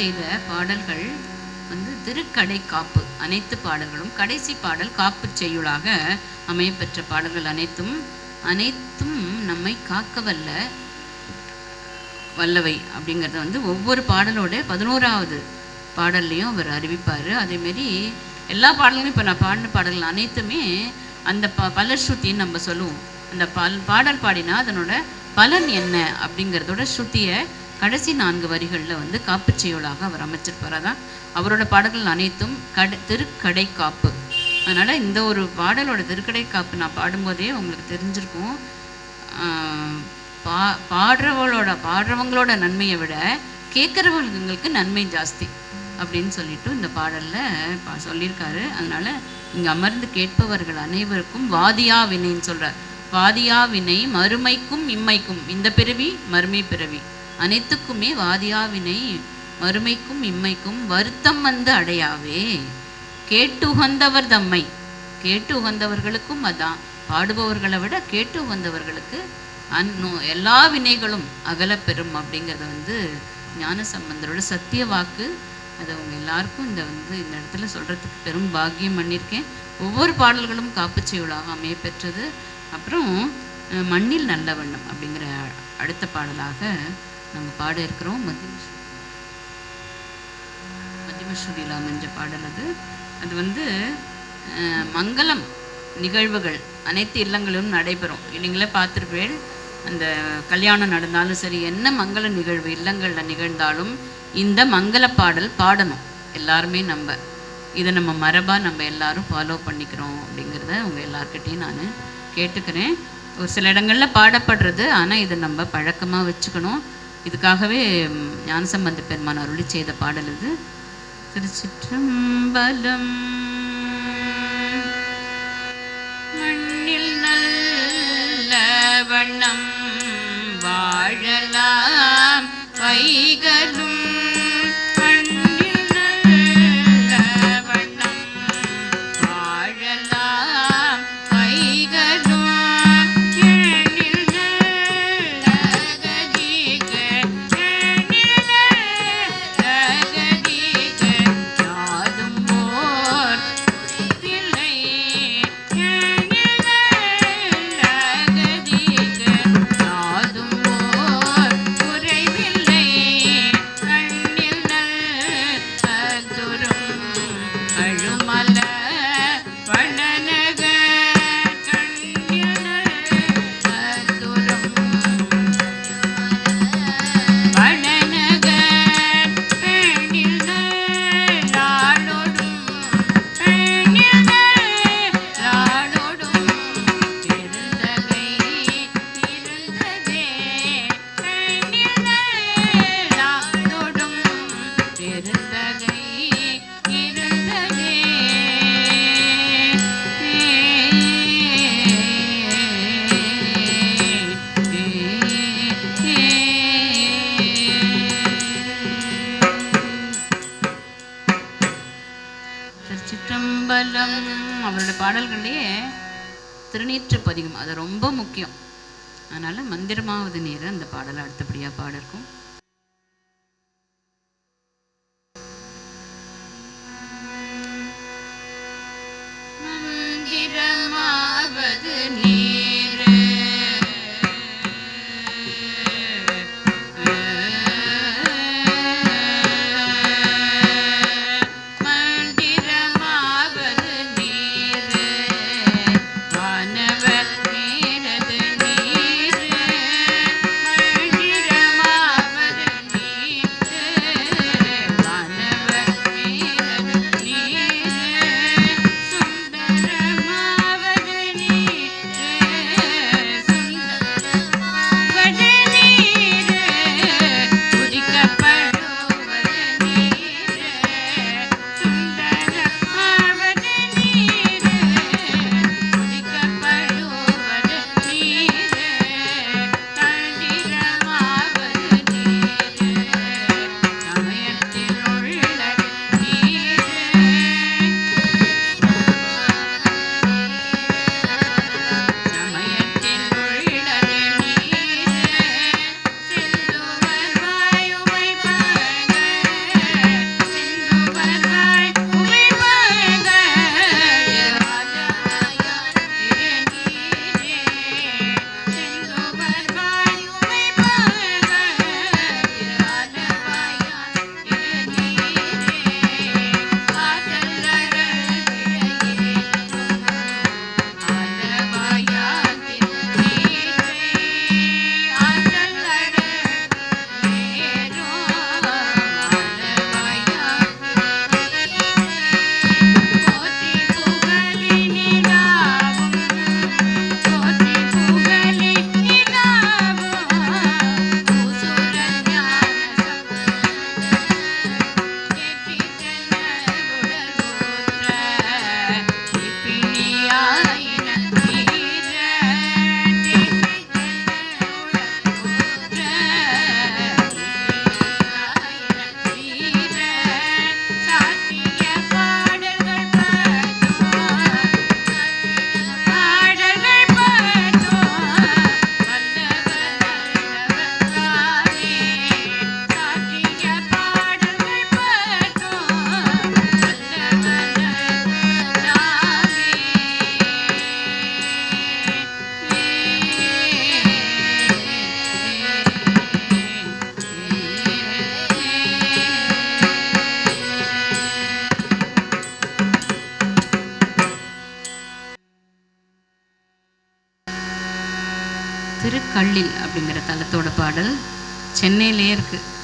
செய்த பாடல்கள் வந்து திருக்கடை காப்பு. அனைத்து பாடல்களும் கடைசி பாடல் காப்புச் செய்யுளாக அமையப்பெற்ற பாடல்கள் அனைத்தும் அனைத்தும் நம்மை காக்க வல்ல வல்லவை அப்படிங்கிறத வந்து ஒவ்வொரு பாடலோட பதினோராவது பாடல்லையும் அவர் அறிவிப்பார். அதேமாரி எல்லா பாடல்களும் இப்போ நான் பாடின பாடல்கள் அனைத்துமே அந்த ப பலஸ்ருத்தின்னு நம்ம சொல்லுவோம். அந்த பல் பாடல் பாடினா அதனோட பலன் என்ன அப்படிங்கிறதோட ஸ்ருதியை கடைசி நான்கு வரிகளில் வந்து காப்புச் செய்யுளாக அவர் அமைச்சிருப்பார். அதான் அவரோட பாடல்கள் அனைத்தும் கட திருக்கடை காப்பு அதனால் இந்த ஒரு பாடலோட திருக்கடை காப்பு நான் பாடும்போதே உங்களுக்கு தெரிஞ்சிருக்கும். பா பாடுறவங்களோட பாடுறவங்களோட நன்மையை விட கேட்குறவங்களுக்கு நன்மை ஜாஸ்தி அப்படின்னு சொல்லிட்டு இந்த பாடலில் பா சொல்லியிருக்காரு. அதனால் இங்கே அமர்ந்து கேட்பவர்கள் அனைவருக்கும் வாதியா வினைன்னு சொல்கிறார் வாதியா வினை மறுமைக்கும் இம்மைக்கும். இந்த பிறவி மறுமை பிறவி. அனைத்துக்குமே வாதியாவினை மறுமைக்கும் இம்மைக்கும் வருத்தம் வந்து அடையாவே. கேட்டு உகந்தவர் தம்மை. கேட்டு உகந்தவர்களுக்கும் அதான். பாடுபவர்களை விட கேட்டு உகந்தவர்களுக்கு அன்னு எல்லா வினைகளும் அகலப்பெறும் அப்படிங்கிறத வந்து ஞான சம்பந்தரோட சத்திய வாக்கு. அதை அவங்க எல்லாருக்கும் இந்த வந்து இந்த இடத்துல சொல்கிறதுக்கு பெரும் பாக்கியம் பண்ணியிருக்கேன். ஒவ்வொரு பாடல்களும் காப்புச்செயலாக அமைய பெற்றது அப்புறம் மண்ணில் நல்ல வண்ணம் அப்படிங்கிற அடுத்த பாடலாக நம்ம பாட இருக்கிறோம் மத்திய மத்தியமஸ்ருதியில் அமைஞ்ச பாடல் அது. அது வந்து மங்களம் நிகழ்வுகள் அனைத்து இல்லங்களிலும் நடைபெறும். இல்லைங்களே பார்த்துருப்பேன் அந்த கல்யாணம் நடந்தாலும் சரி என்ன மங்கள நிகழ்வு இல்லங்களில் நிகழ்ந்தாலும் இந்த மங்கள பாடல் பாடணும். எல்லாருமே நம்ம இதை நம்ம மரபாக நம்ம எல்லாரும் ஃபாலோ பண்ணிக்கிறோம் அப்படிங்கிறத உங்கள் எல்லார்கிட்டையும் நான் கேட்டுக்கிறேன். ஒரு சில இடங்களில் பாடப்படுறது ஆனால் இதை நம்ம பழக்கமாக வச்சுக்கணும். இதுக்காகவே ம், ஞானசம்பந்த பெருமான் அருளி செய்த பாடல் இது. திருச்சிற்றம்பலம். மண்ணில் நல்ல வண்ணம் வாழலாம். வைகளும் திருநீற்று பதிகம். அது ரொம்ப முக்கியம். அதனால் மந்திரமாவது நேரம் அந்த பாடலை அடுத்தபடியாக பாடிருக்கும்.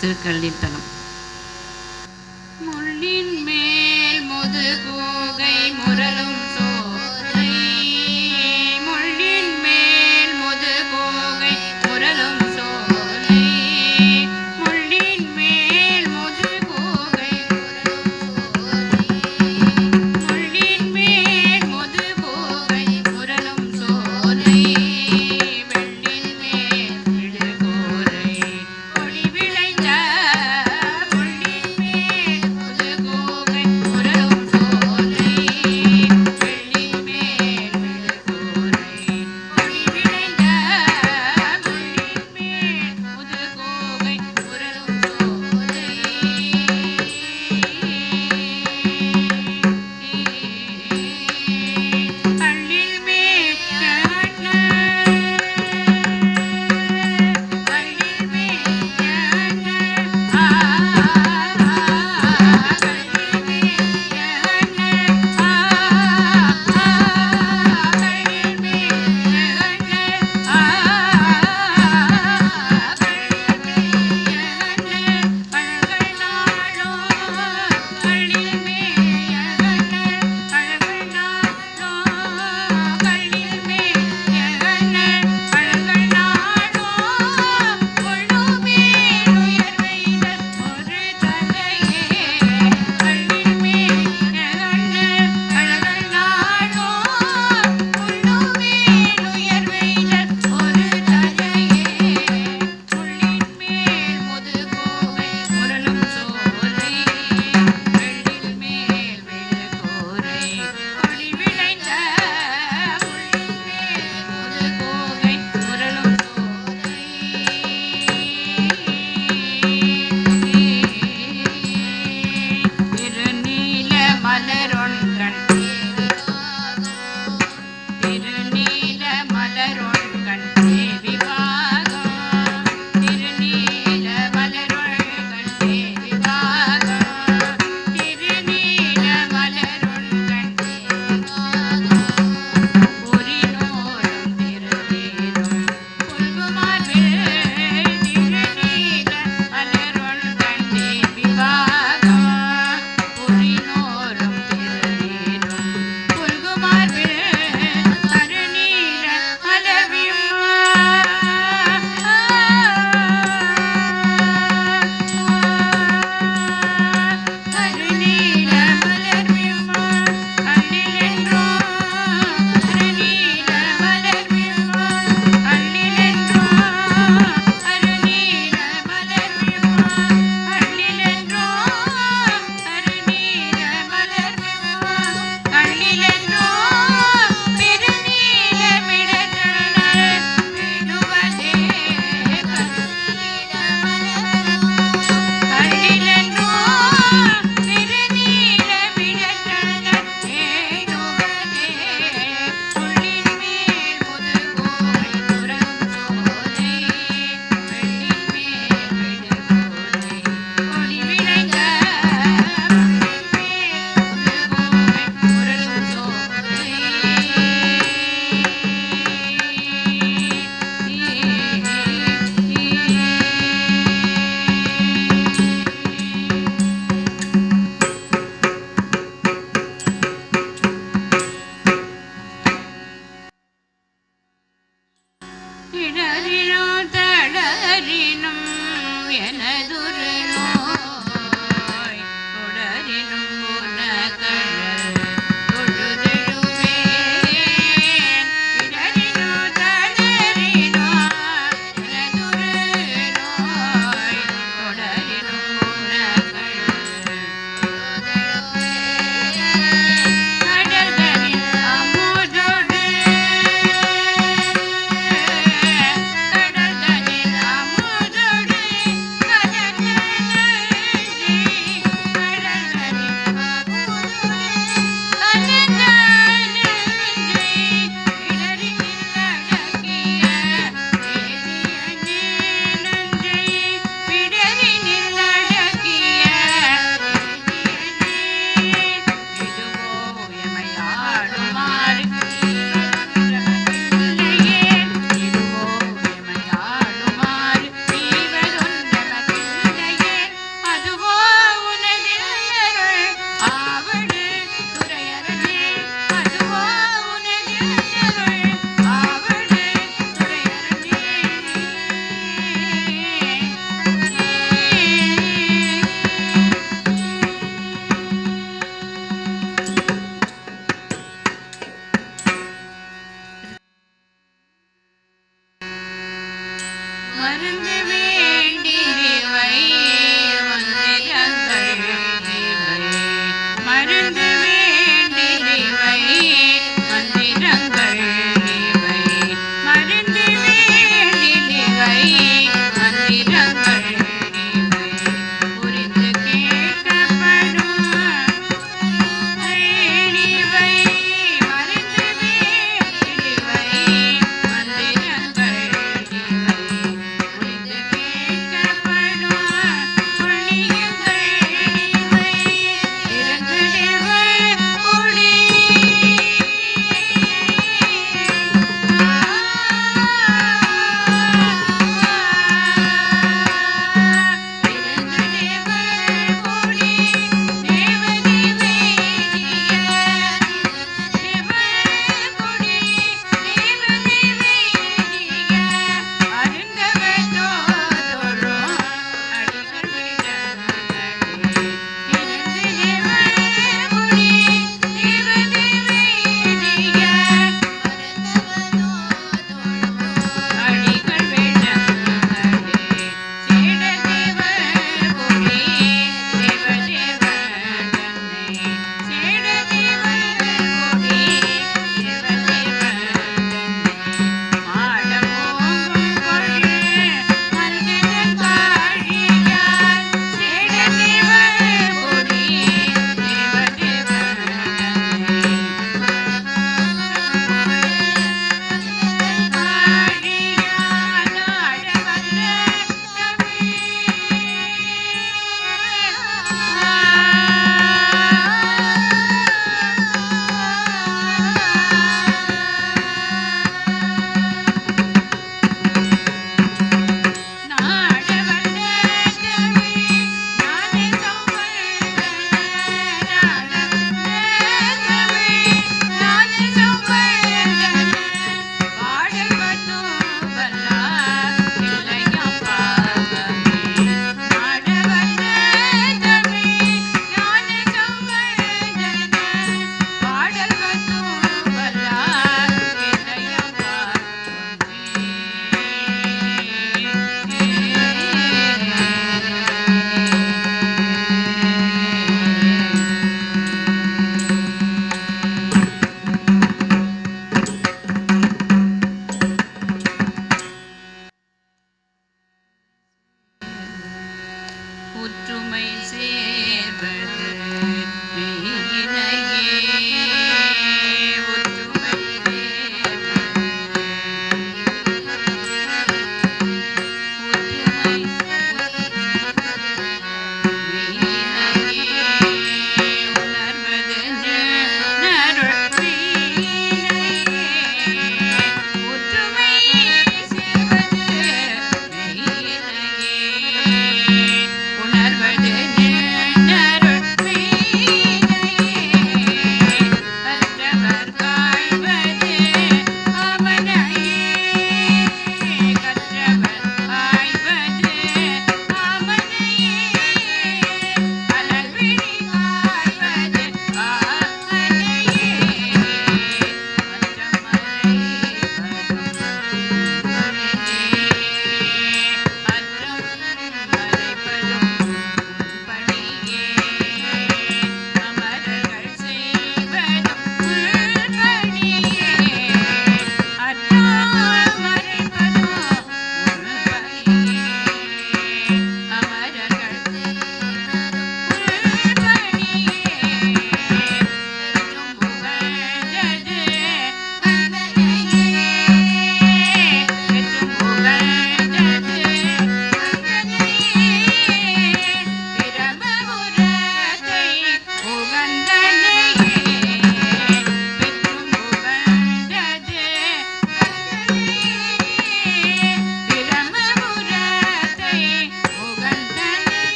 திருக்கல்லித்தலம்.